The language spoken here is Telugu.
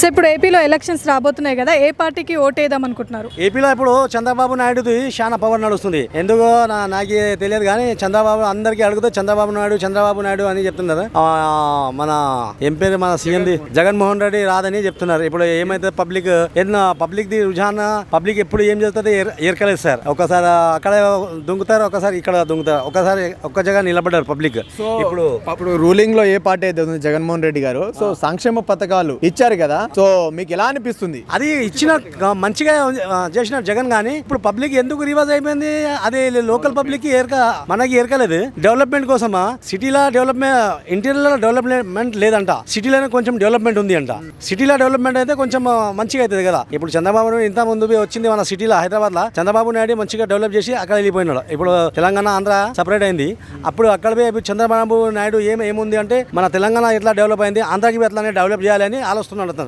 సో ఇప్పుడు ఏపీలో ఎలక్షన్స్ రాబోతున్నాయి కదా ఏ పార్టీకి ఓటేద్దాం అనుకుంటున్నారు? ఏపీలో ఇప్పుడు చంద్రబాబు నాయుడుది చాలా పవర్ నడుస్తుంది. ఎందుకో నా నాకు తెలియదు కానీ చంద్రబాబు అందరికీ అడుగుతూ చంద్రబాబు నాయుడు చంద్రబాబు నాయుడు అని చెప్తున్నారు ఆ, మన ఎంపీ మన సీఎంది? జగన్మోహన్ రెడ్డి రాదని చెప్తున్నారు. ఇప్పుడు ఏమైతే పబ్లిక్ పబ్లిక్ ది రుజాన్? పబ్లిక్ ఎప్పుడు ఏం చేస్తుంది ఏర్కలేదు సార్. ఒకసారి అక్కడ దుంకుతారు ఒకసారి ఇక్కడ దుంకుతారు. ఒకసారి ఒక్క జగ నిలబడ్డారు పబ్లిక్. ఇప్పుడు ఇప్పుడు రూలింగ్లో ఏ పార్టీ అయితే ఉంది? జగన్మోహన్ రెడ్డి గారు. సో సంక్షేమ పథకాలు ఇచ్చారు కదా. సో మీకు ఎలా అనిపిస్తుంది? అది ఇచ్చిన మంచిగా చేసిన జగన్ గానీ ఇప్పుడు పబ్లిక్ ఎందుకు రివర్స్ అయిపోయింది? అది లోకల్ పబ్లిక్ ఏర్క మనకి ఏర్కలేదు. డెవలప్మెంట్ కోసమా? సిటీలో డెవలప్మెంట్ ఇంటీరియర్ డెవలప్మెంట్ లేదంట. సిటీలోనే కొంచెం డెవలప్మెంట్ ఉంది అంట. సిటీలో డెవలప్మెంట్ అయితే కొంచెం మంచిగా అవుతుంది కదా. ఇప్పుడు చంద్రబాబు నాయుడు ఇంత ముందు వచ్చింది మన సిటీలో హైదరాబాద్లో చంద్రబాబు నాయుడు మంచిగా డెవలప్ చేసి అక్కడ వెళ్ళిపోయినాడు. ఇప్పుడు తెలంగాణ ఆంధ్ర సపరేట్ అయింది. అప్పుడు అక్కడ పోయి ఇప్పుడు చంద్రబాబు నాయుడు ఏం ఏముంది అంటే మన తెలంగాణ ఎట్లా డెవలప్ అయింది ఆంధ్రాకి ఎట్లానే డెవలప్ చేయాలని ఆలోచన అతను